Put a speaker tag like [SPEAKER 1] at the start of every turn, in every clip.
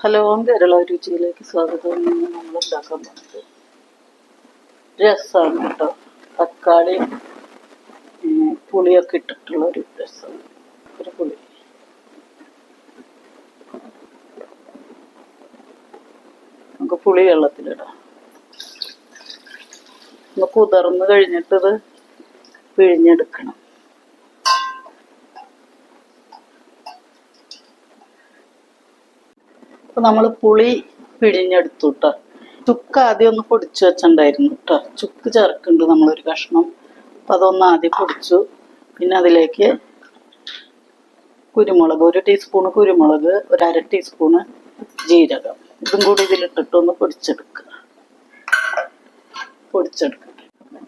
[SPEAKER 1] Hello Kerala രുചിയിലേക്ക് സ്വാഗതം. നമ്മൾ ഉണ്ടാക്കാൻ പോകുന്നത് രസമാണ് കേട്ടോ. തക്കാളി പുളിയൊക്കെ ഇട്ടിട്ടുള്ള ഒരു രസമാണ് ഒരു പുളി. നമുക്ക് പുളി വെള്ളത്തിലിടാം. ഒന്ന് കുതിർന്ന് കഴിഞ്ഞിട്ടത് പിഴിഞ്ഞെടുക്കണം. അപ്പൊ നമ്മൾ പുളി പിഴിഞ്ഞെടുത്തു കേട്ടോ ചുക്ക് ആദ്യം ഒന്ന് പൊടിച്ചു വെച്ചിട്ടുണ്ടായിരുന്നു കേട്ടോ ചുക്ക് ചേർക്കുന്നുണ്ട് നമ്മളൊരു കഷ്ണം. അപ്പൊ അതൊന്ന് ആദ്യം പൊടിച്ചു. പിന്നെ അതിലേക്ക് കുരുമുളക് ഒരു ടീസ്പൂണ് കുരുമുളക് ഒരു അര ടീസ്പൂണ് ജീരകം. ഇതും കൂടി ഇതിലിട്ടിട്ട് ഒന്ന് പൊടിച്ചെടുക്കുക പൊടിച്ചെടുക്കുക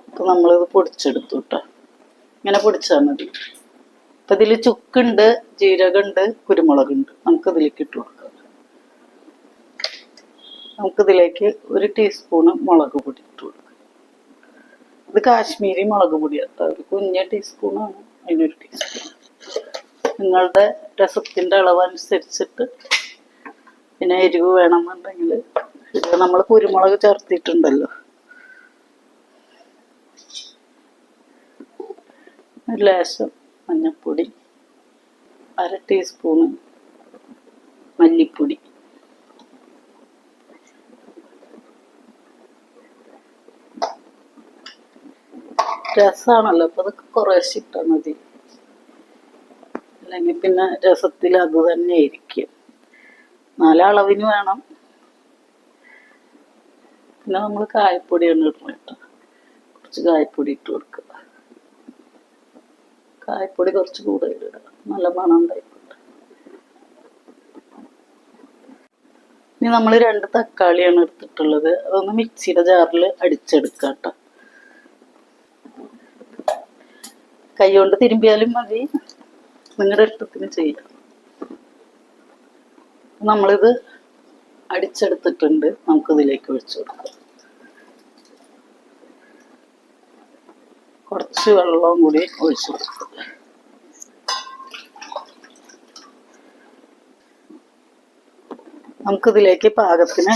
[SPEAKER 1] അപ്പൊ നമ്മളിത് പൊടിച്ചെടുത്തു കേട്ടോ ഇങ്ങനെ പൊടിച്ചാൽ മതി. അപ്പൊ ഇതിൽ ചുക്കുണ്ട് ജീരകമുണ്ട് കുരുമുളകുണ്ട്. നമുക്ക് ഇതിലേക്ക് ഇട്ട് കൊടുക്കാം. നമുക്കിതിലേക്ക് ഒരു ടീസ്പൂണ് മുളക് പൊടി ഇട്ട് കൊടുക്കാം. ഇത് കാശ്മീരി മുളക് പൊടി കേട്ടോ ഒരു കുഞ്ഞ ടീസ്പൂണാണ് അതിനൊരു ടീസ്പൂൺ നിങ്ങളുടെ രസത്തിന്റെ അളവ് അനുസരിച്ചിട്ട് പിന്നെ എരിവ് വേണമെന്നുണ്ടെങ്കിൽ നമ്മൾ കുരുമുളക് ചേർത്തിട്ടുണ്ടല്ലോ. ഒരു ലേശം മഞ്ഞൾപ്പൊടി അര ടീസ്പൂണ് മല്ലിപ്പൊടി. രസമാണല്ലോ അപ്പൊ അതൊക്കെ കുറേശ്ശെ ഇട്ടാൽ മതി. അല്ലെങ്കിൽ പിന്നെ രസത്തിൽ അത് തന്നെ ആയിരിക്കും. നാലളവിന് വേണം. പിന്നെ നമ്മൾ കായപ്പൊടിയാണ് ഇടണം കേട്ടോ കുറച്ച് കായപ്പൊടി ഇട്ട് കൊടുക്കുക. കായപ്പൊടി കുറച്ച് കൂടുതൽ ഇടുക. നല്ല മണം ഉണ്ടായിക്കോട്ടെ. ഇനി നമ്മൾ രണ്ട് തക്കാളിയാണ് എടുത്തിട്ടുള്ളത്. അതൊന്ന് മിക്സിയുടെ ജാറിൽ അടിച്ചെടുക്കാം കേട്ടോ കൈ കൊണ്ട് തിരുമ്പിയാലും മതി. നിങ്ങളുടെ ഇഷ്ടത്തിന് ചെയ്യാം. നമ്മളിത് അടിച്ചെടുത്തിട്ടുണ്ട്. നമുക്കിതിലേക്ക് ഒഴിച്ചു കൊടുക്കാം. കുറച്ച് വെള്ളവും കൂടി ഒഴിച്ചു നമുക്ക് നമുക്കിതിലേക്ക് പാകത്തിന്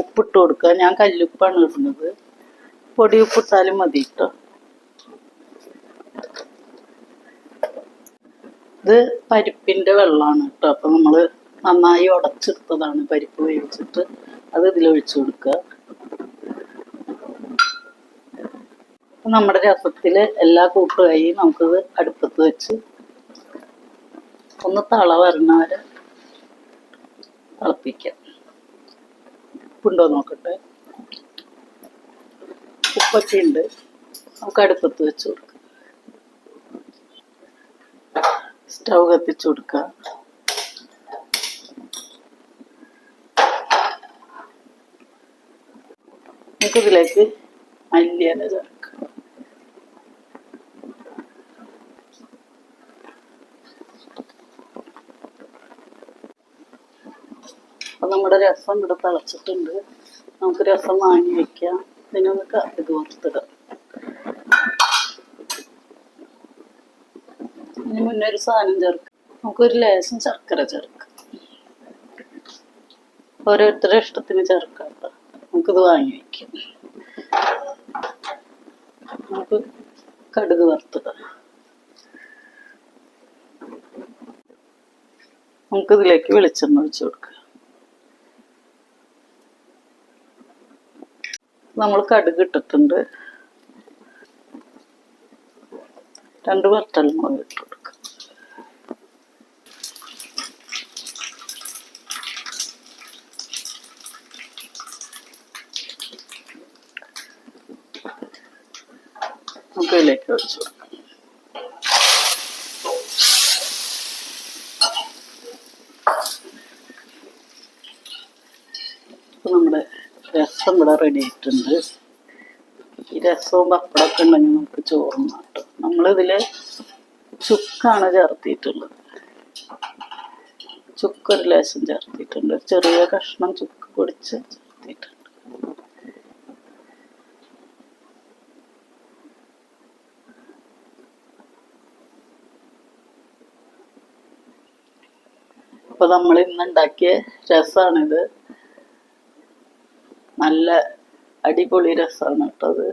[SPEAKER 1] ഉപ്പിട്ട് കൊടുക്കുക ഞാൻ കല്ലുപ്പാണ് ഇടുന്നത്. പൊടി ഉപ്പിട്ടാലും മതി കേട്ടോ ഇത് പരിപ്പിന്റെ വെള്ളമാണ് കേട്ടോ. അപ്പൊ നമ്മൾ നന്നായി ഉടച്ചെടുത്തതാണ് പരിപ്പ് വേവിച്ചിട്ട്. അത് ഇതിൽ ഒഴിച്ചു കൊടുക്കുക. അപ്പൊ നമ്മുടെ രസത്തിൽ എല്ലാ കൂട്ടുകായി നമുക്കിത് അടുപ്പത്ത് വെച്ച് ഒന്ന് തള വരണവരെ തിളപ്പിക്കാം. ഉപ്പുണ്ടോ നോക്കട്ടെ? ഉപ്പൊക്കെ ഉണ്ട്. നമുക്ക് അടുപ്പത്ത് വെച്ച് കൊടുക്കാം. സ്റ്റൗ കത്തിച്ചു കൊടുക്കുക നമുക്കിതിലേക്ക് മല്ലിയില ചേർക്കുക അപ്പൊ നമ്മുടെ രസം ഇവിടെ തിളച്ചിട്ടുണ്ട്. നമുക്ക് രസം വാങ്ങി വെക്കാം. പിന്നെ ഇത് വറുത്തിടാം. മുന്നേ ഒരു സാധനം ചേർക്കും. നമുക്കൊരു ലേശം ശർക്കര ചേർക്കാം. ഓരോരുത്തരുടെ ഇഷ്ടത്തിന് ചേർക്കാം. നമുക്കിത് വാങ്ങി വയ്ക്കാം നമുക്ക് കടുക് വറുത്തിടാം. നമുക്കിതിലേക്ക് വെളിച്ചെണ്ണ ഒഴിച്ചു കൊടുക്കുക നമ്മൾ കടുക് ഇട്ടിട്ടുണ്ട്. രണ്ട് വറുത്തൽ മുളക് ഇട്ട് കൊടുക്കുക നമുക്ക് കൊടുക്കാം നമ്മുടെ രസം ഇവിടെ റെഡി ആയിട്ടുണ്ട്. ഈ രസവും പപ്പടമൊക്കെ ഉണ്ടെങ്കിൽ നമുക്ക് ചോറും മാട്ടും നമ്മളിതിൽ ചുക്കാണ് ചേർത്തിട്ടുള്ളത് ചുക്ക് ഒരു ലേശം ചേർത്തിട്ടുണ്ട്. ചെറിയ കഷ്ണം ചുക്ക് പൊടിച്ച് ചേർത്തിട്ടുണ്ട്. അപ്പൊ നമ്മൾ ഇന്ന് ഉണ്ടാക്കിയ രസമാണിത് നല്ല അടിപൊളി രസമാണ് കേട്ടത്